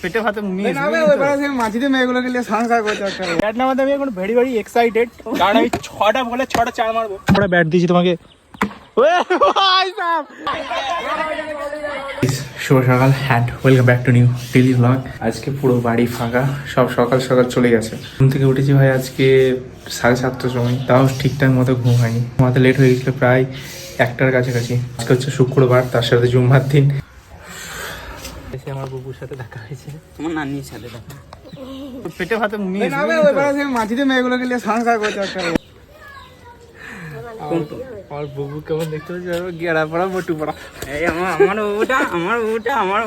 পেটে ভাতে মাঝিতে মেয়েগুলোকে নিয়ে সংসার করছে একটা ব্যাট নামাতে আমি এখন ভেরি ভেরি এক্সাইটেড কারণ আমি ছটা বলে ছটা চার মারবো। আমরা ব্যাট দিয়েছি তোমাকে। শুভ সকাল and welcome back to new daily vlog আজকে পুরো বাড়ি ফাঁকা সব সকাল সকাল চলে গেছে। ঘুম থেকে উঠেছি ভাই আজকে সাড়ে সাতটার সময় তাও ঠিকঠাক মতো ঘুম হয়নি। ঘুমাতে লেট হয়ে গেছিল প্রায় একটার কাছাকাছি। আজকে হচ্ছে শুক্রবার তার সাথে জুম্মার দিন। এসে আমার বুবুর সাথে দেখা হয়েছে। তোমার নানির সাথে দেখা। পেটে ভাতে মুনি মেয়েগুলোকে নিয়ে সংসার করছে একটা আমার বুবু কেমন দেখতে পাচ্ছি গেড়া পড়া মোটু পড়া। এই আমার আমার বাবুটা আমার বাবুটা আমার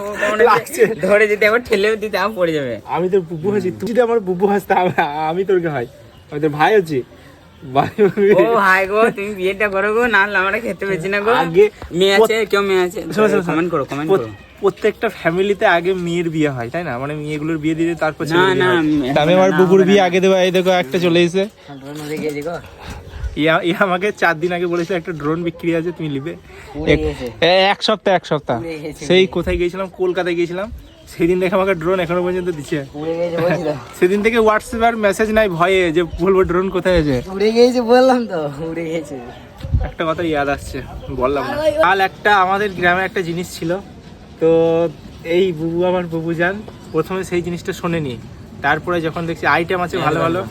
লাগছে। ধরে যদি একবার ঠেলেও দিতে আমার পড়ে যাবে। আমি তোর বুবু হয়েছি। তুই যদি আমার বুবু হাসতে আমি তোরকে হয়। আমি তোর ভাই হচ্ছি। ভাই ও ভাই গো তুমি বিয়েটা করো গো না আমরা খেতে পেয়েছি না গো। আগে মেয়ে আছে কেউ মেয়ে আছে। কমেন্ট করো কমেন্ট করো। প্রত্যেকটা ফ্যামিলিতে আগে মেয়ের বিয়ে হয় তাই না? মানে মেয়েগুলোর বিয়ে দিয়ে তারপর না না বিয়ে হয়। আমি- আমার হবে বিয়ে আগে দেবো এই দেখো একটা চলে এসেছে। ইয়া ইয়া আমাকে চার দিন আগে বলেছে একটা ড্রোন বিক্রি আছে তুমি নিবে। এক- সপ্তাহ এক সপ্তাহ। সেই কোথায় গিয়েছিলাম? কলকাতায় গিয়েছিলাম। সেদিন দেখে আমাকে ড্রোন এখনও পর্যন্ত দিচ্ছে। সেদিন থেকে হোয়াটসঅ্যাপ আর মেসেজ নাই ভয়ে যে বলব ড্রোন কোথায় আছে। উড়ে গেছে বললাম তো উড়ে গেছে। একটা কথা ইয়াদ আসছে বললাম না। কাল একটা আমাদের গ্রামে একটা জিনিস ছিল তো এই বুবু আমার বুবু যান প্রথমে সেই জিনিসটা শোনেনি। তারপরে যখন দেখছি আইটেম আছে ভালো ভালো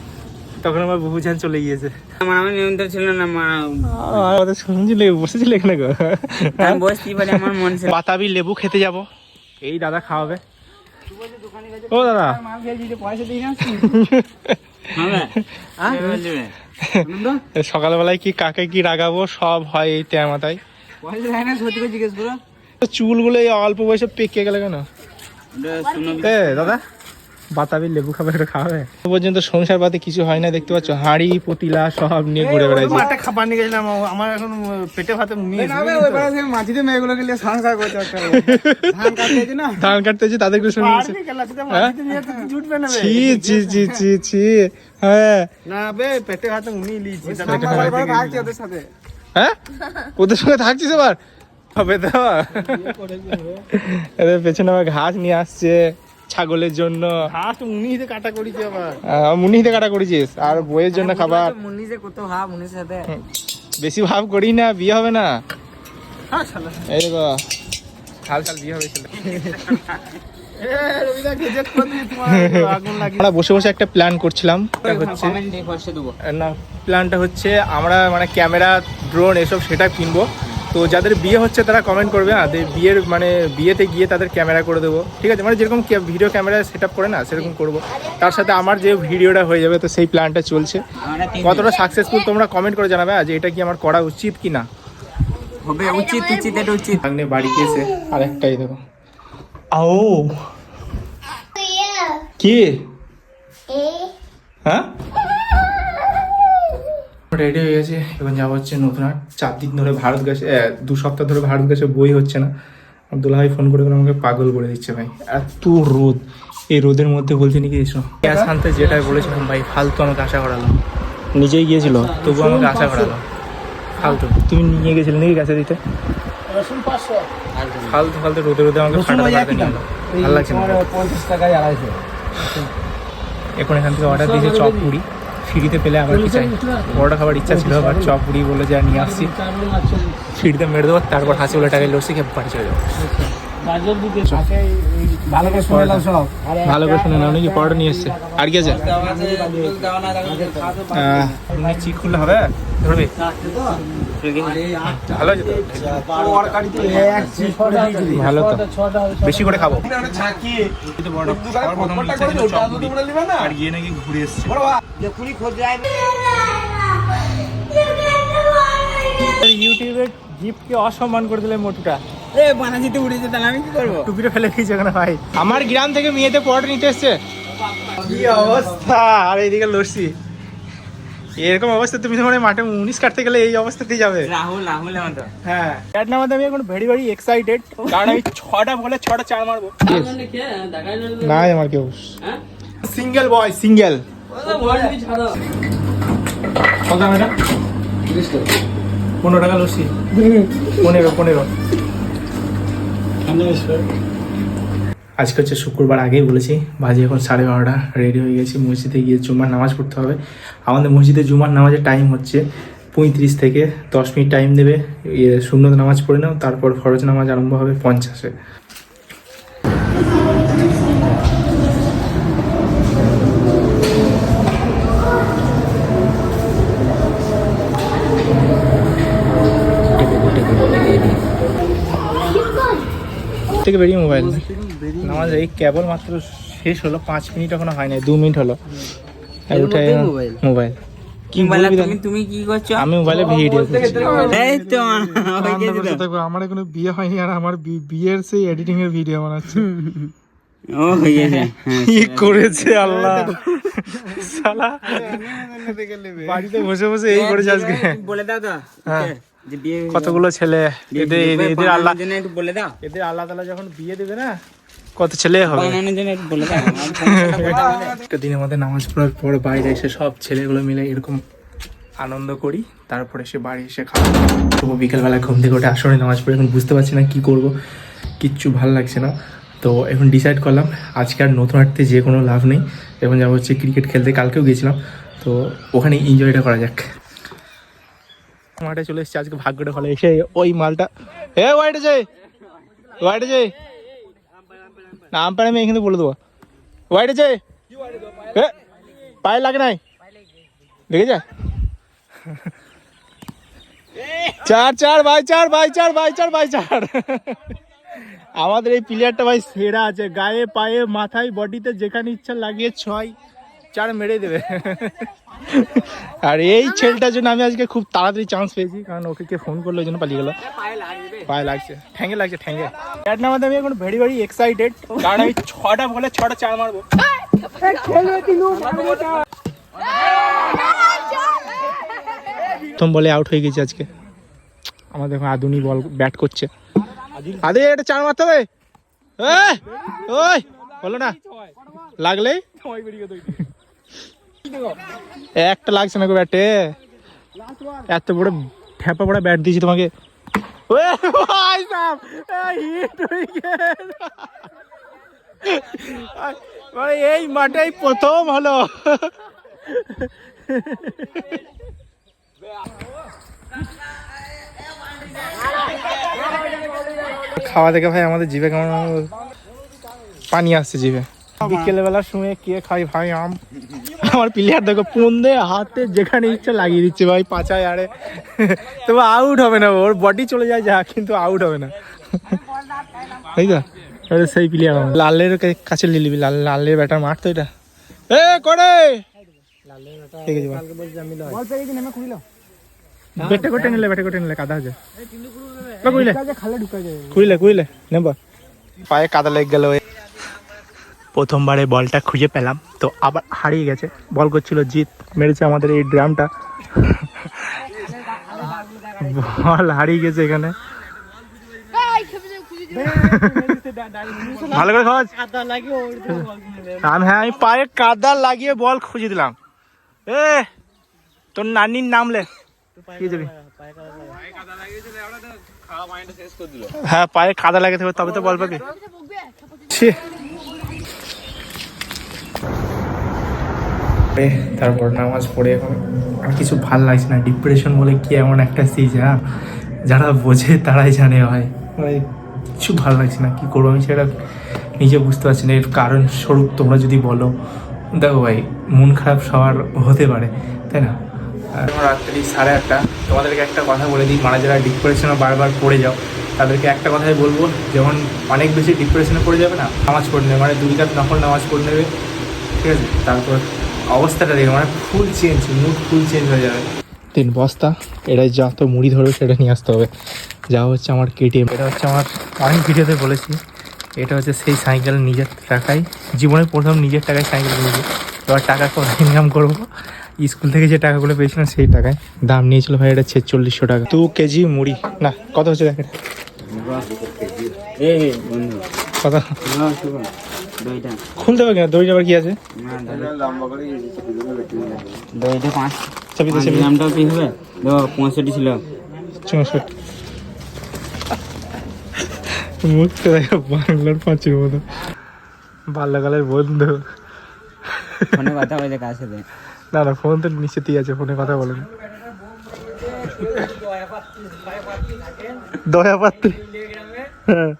তখন আমার বুবু যান চলে গিয়েছে। আমার আমার নিয়ন্ত্রণ ছিল না মা- আমাদের শুনছিলে বসেছিলে এখানে গো। আমি বসছি বলে আমার মন বাতাবি লেবু খেতে যাব। এই দাদা খাওয়াবে। ও দাদা। হ্যাঁ বলবে সকালবেলায় কি কাকে কি রাগাবো সব হয় এই পয়সা করে জিজ্ঞেস করো। চুলগুলো এই অল্প বয়সে পেকে গেলে কেন? এ দাদা। বাতাবি লেবু খাবে এটা খাবে? পর্যন্ত সংসার পাতে কিছু হয় না দেখতে পাচ্ছ? হাঁড়ি পতিলা সব নিয়ে ঘুরে বেড়াইছে একটা খাবার নিয়ে গেছিলাম আমার এখন পেটে ভাতে মাঝিতে মেয়েগুলোকে নিয়ে সংসার একটা ধান কাটতেছি না? ধান কাটতেছে তাদেরকে শুনে জুটবে ছি ছি ছি ছি ছি হ্যাঁ। না বে পেটে ভাতে উনি লিয়েছি পেটে ভাতে থাকছি ওদের সাথে। হ্যাঁ? ওদের সঙ্গে থাকছিস এবার? হবে তো? এদের পেছনে আবার ঘাস নিয়ে আসছে ছাগলের জন্য। ঘাস উনিতে কাটা করেছি আবার। মুনিতে কাটা করেছিস? আর বইয়ের জন্য খাবার? মুন্নি যে কত ভাব মুনির সাথে। বেশি ভাব করি না বিয়ে হবে না। হ্যাঁ এই দেখো কাল কাল বিয়ে হবে আমরা বসে বসে একটা প্ল্যান করছিলাম হচ্ছে ফার্স্টে দেবো। না প্ল্যানটা হচ্ছে আমরা মানে ক্যামেরা ড্রোন এসব সেটা কিনবো। তো যাদের বিয়ে হচ্ছে তারা কমেন্ট করবে না বিয়ের মানে বিয়েতে গিয়ে তাদের ক্যামেরা করে দেবো। ঠিক আছে? মানে যেরকম ভিডিও ক্যামেরা সেট আপ করে না সেরকম করব। তার সাথে আমার যে ভিডিওটা হয়ে যাবে তো সেই প্ল্যানটা চলছে। কতটা সাকসেসফুল তোমরা কমেন্ট করে জানাবে যে এটা কি আমার করা উচিত কি না হবে উচিত উচিত এটা উচিত। ভাগ্নে বাড়িতে এসে আরেকটাই দেখো। ও কি? হ্যাঁ? রেডি হয়ে গেছে। এখন যাওয়া হচ্ছে নতুন হাট চার দিন ধরে ভারত গেছে দু সপ্তাহ ধরে ভারত গেছে বই হচ্ছে না। আব্দুল্লাহ ভাই ফোন করে করে আমাকে পাগল করে দিচ্ছে ভাই। এত রোদ। এই রোদের মধ্যে বলছে নাকি এসো। গ্যাস আনতে যেটাই বলেছিলাম ভাই ফালতু আমাকে আশা করালো। নিজেই গিয়েছিল? তবু আমাকে আশা করালো। ফালতু। তুমি নিয়ে গেছিলে নাকি গ্যাসে দিতে? ফালতু ফালতু রোদে রোদে আমাকে ফাটাতে ভালো লাগছে না। এখন এখান থেকে অর্ডার দিয়েছে চপ পুরি। ফ্রিতে পেলে আবার কি চাই? বড়টা খাবার ইচ্ছা ছিল আবার চপ পুরি বলে যা নিয়ে আসছি। ফ্রিতে মেরে দেবো, তারপর হাসি বলে টাকা লড়ছি খেয়ে বাড়ি চলে যাব। ভালো করে শুনে নাও সব। ভালো করে শুনে নাও নাকি পরোটা নিয়ে এসছে। আর কি আছে? চিক খুললে হবে? ধরবি? ভালো তো? বেশি করে খাব। আর গিয়ে নাকি ঘুরে এসছে। ইউটিউবে জিপকে অসম্মান করে দিলে মোটুটা। এ বানাজিতে উড়েছে তাহলে আমি কি করব? টুপিটা ফেলে দিয়েছে ওখানে ভাই। আমার গ্রাম থেকে মেয়েতে পরোটা নিতে এসছে। কি অবস্থা? আর এইদিকে লস্যি এরকম অবস্থা তুমি তোমার মাঠে মুনিশ কাটতে গেলে এই অবস্থাতেই যাবে। রাহুল রাহুল হ্যাঁ। ব্যাট নামাতে আমি এখন ভেরি ভেরি এক্সাইটেড কারণ আমি ছটা বলে ছটা চার মারবো। না আমার কেউ। সিঙ্গেল বয় সিঙ্গেল কত দাম এটা পনেরো। আজকে হচ্ছে শুক্রবার, আগেই বলেছি, বাজে এখন সাড়ে বারোটা রেডি হয়ে গেছি, মসজিদে গিয়ে জুমার নামাজ পড়তে হবে। আমাদের মসজিদে জুমার নামাজের টাইম হচ্ছে পঁয়ত্রিশ থেকে দশ মিনিট টাইম দেবে ইয়ে শূন্য নামাজ পড়ে নাও, তারপর ফরজ নামাজ আরম্ভ হবে পঞ্চাশে। থেকে বেরিয়ে মোবাইল নামাজ এই কেবল মাত্র শেষ হলো পাঁচ মিনিট এখনও হয় নাই দু মিনিট হলো। উঠে মোবাইল কি বলে তুমি তুমি কি করছ? আমি মোবাইলে ভিডিও এই তো গেছে তো। আমার এখনও বিয়ে হয়নি আর আমার বিয়ের সেই এডিটিং এর ভিডিও বানাচ্ছে। ও হয়ে গেছে। কি করেছে আল্লাহ? সালা বাড়িতে বসে বসে এই করেছে আজকে। বলে দাও তো হ্যাঁ। যে বিয়ে কতগুলো ছেলে? এদের এদের আল্লাহ বলে দাও। এদের আল্লাহ তালা যখন বিয়ে দেবে না কত ছেলে হবে? বানানোর জন্য একটু দিনের মধ্যে নামাজ পড়ার পর বাইরে এসে সব ছেলেগুলো মিলে এরকম আনন্দ করি তারপরে এসে বাড়ি এসে খাওয়া। তবু বিকেলবেলা ঘুম থেকে ওঠে আসরে নামাজ পড়ে এখন বুঝতে পারছি না কি করব কিচ্ছু ভালো লাগছে না। তো এখন ডিসাইড করলাম আজকে আর নতুন হাঁটতে যে কোনো লাভ নেই। এখন যাব হচ্ছে ক্রিকেট খেলতে কালকেও গেছিলাম তো ওখানে এনজয়টা করা যাক। মাঠে চলে এসেছি, আজকে ভাগ্যটা ভালো এসে ওই মালটা এ ওয়াইটে যাই। ওয়াইটে যাই। না আম্পায়ার আমি এখানে বলে দেবো। ওয়াইটে যাই। এ, পায়ে লাগে নাই? দেখে যা। চার চার বাই চার বাই চার বাই চার বাই চার। আমাদের এই প্লেয়ারটা ভাই সেরা আছে। গায়ে, পায়ে, মাথায় বডিতে যেখানে ইচ্ছা লাগিয়ে ছয়। চার মেরে দেবে। আর এই ছেলেটার জন্য আমি আজকে খুব তাড়াতাড়ি চান্স পেয়েছি কারণ ওকে কে ফোন করল ওই জন্য পালিয়ে গেল। পায়ে লাগছে ঠ্যাঙ্গে লাগছে ঠ্যাঙ্গে ব্যাট নামাতে আমি এখন ভেরি ভেরি এক্সাইটেড কারণ আমি ছটা বলে ছটা চার মারবো। প্রথম বলে আউট হয়ে গেছে আজকে। আমাদের এখন আধুনি বল ব্যাট করছে। আদি এটা চার মারতে হবে। ওই বলো না। লাগলে একটা লাগছে না গো ব্যাটে। এত বড় ফ্যাপা বড় ব্যাট দিয়েছি তোমাকে। এই মাঠেই প্রথম হলো। খাওয়া দেখে ভাই আমাদের জিভে কেমন পানি আসছে জিভে। বিকেলবেলার সময় কে খাই ভাই আম? আমার প্লেয়ার দেখো পুন দে হাতে যেখানে ইচ্ছা লাগিয়ে দিচ্ছে ভাই পাচায় আরে। তবে আউট হবে না ওর বডি চলে যায় যা কিন্তু আউট হবে না। তাই তো সেই প্লেয়ার লালের কাছে নিয়ে নিবি লাল লালের ব্যাটার মারতো এটা। এ করে বেটে কোটে নিলে বেটে কোটে নিলে কাদা হয়ে যায়। বা কইলে কুইলে কুইলে নেব। পায়ে কাদা লেগে গেল। প্রথমবারে বলটা খুঁজে পেলাম, তো আবার হারিয়ে গেছে। বল করছিল জিত মেরেছে আমাদের এই ড্রামটা। বল হারিয়ে গেছে এখানে। ভালো করে খোঁজ। আমি হ্যাঁ আমি পায়ে কাদা লাগিয়ে বল খুঁজে দিলাম। এ, তোর নানির নাম লে। হ্যাঁ পায়ে কাদা হবে তবে তো বল পাবি ছি। এ, তারপর নামাজ পড়ে এখন। আর কিছু ভালো লাগছে না ডিপ্রেশন বলে কি এমন একটা সিজ হ্যাঁ? যারা বোঝে তারাই জানে হয়। মানে কিছু ভালো লাগছে না, কি করব আমি সেটা নিজে বুঝতে পারছি না। এর কারণ স্বরূপ তোমরা যদি বলো। দেখো ভাই, মন খারাপ সবার হতে পারে, তাই না? রাত্রি সাড়ে আটটা, তোমাদেরকে একটা কথা বলে দিই মানে যারা ডিপ্রেশনে বারবার পড়ে যাও, তাদেরকে একটা কথাই বলব, যেমন অনেক বেশি ডিপ্রেশনে পড়ে যাবে না, নামাজ পড়ে নেবে। মানে দুই কাত নকল নামাজ পড়ে নেবে, ঠিক আছে? তারপর অবস্থাটা দেখে মানে full change mood full change হয়ে যাবে। তিন বস্তা এটা যা তো মুড়ি ধরবে সেটা নিয়ে আসতে হবে। যা হচ্ছে আমার কেটিএম এটা হচ্ছে আমার অনেক ভিডিওতে বলেছি এটা হচ্ছে সেই সাইকেল নিজের টাকায় জীবনে প্রথম নিজের টাকায় সাইকেল কিনেছি। এবার টাকা করে ইনকাম করব? স্কুল থেকে যে টাকাগুলো পেয়েছিলাম সেই টাকায়। দাম নিয়েছিল ভাই এটা ছেচল্লিশশো টাকা। দু কেজি মুড়ি। না কত হচ্ছে দেখ এটা? কত খুলতে হবে কিনা? দড়ি আবার কি আছে? না দইটা পাঁচ। কি হবে? দেখো পঁয়ষট্টি ছিল। চৌষট্টি। মুখটা দেখো বাংলার পাঁচের মতো। বাল্যকালের বন্ধু। ফোনে কথা বলে কার সাথে? না না ফোন তো নিশ্চিতই আছে ফোনে কথা বলেন দয়া পাত্রী। হ্যাঁ।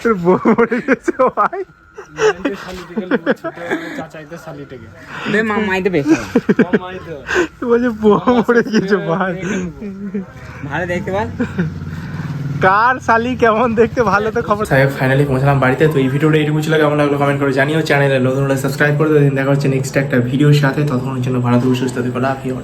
তোর বউ মরে গেছে ভাই। কার শালি কেমন দেখতে ভালো তো খবর। সাহেব ফাইনালি পৌঁছলাম বাড়িতে তো এই ভিডিওটা ছিল। কেমন লাগল কমেন্ট করে জানিও। চ্যানেলে নতুন সাবস্ক্রাইব করে দিন দেখা হচ্ছে নেক্সট একটা ভিডিওর সাথে। ততক্ষণের জন্য ভালো থেকে সুস্থ থেকে। Love you